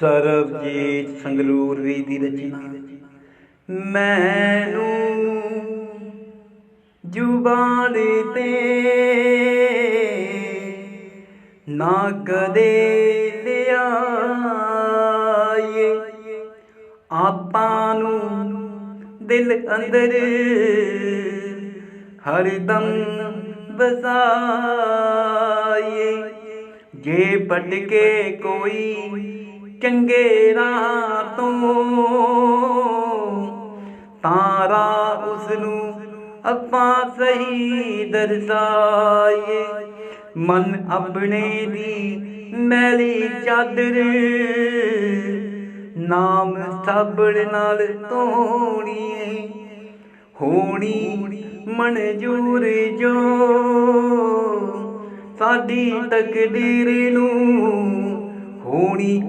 ਸਰਬਜੀਤ ਸੰਗਰੂਰ ਵੀ ਦੀ ਰਚਨਾ ਮੈਨੂੰ ਜ਼ੁਬਾਨ ਤੇ ਨਾ ਕਦੇ ਲਿਆਏ। ਆਪਾਂ ਨੂੰ ਦਿਲ ਅੰਦਰ ਹਰਦਮ ਵਸਾਏ। ਜੇ ਭਟਕੇ ਕੋਈ ਚੰਗੇ ਰਾਹ ਤੋਂ ਤਾਰਾ ਉਸ ਨੂੰ ਆਪਾਂ ਸਹੀ ਦਰਸਾਏ ਮਨ ਆਪਣੇ ਦੀ ਮੈਲੀ ਚਾਦਰ। ਨਾਮ ਸਾਬਣ ਨਾਲ ਧੋਣੀਏ। ਹੋਣੀ ਮਨਜੂਰ ਜੋ। ਸਾਡੀ ਤਕਦੀਰ ਨੂੰ ਹੋਣੀ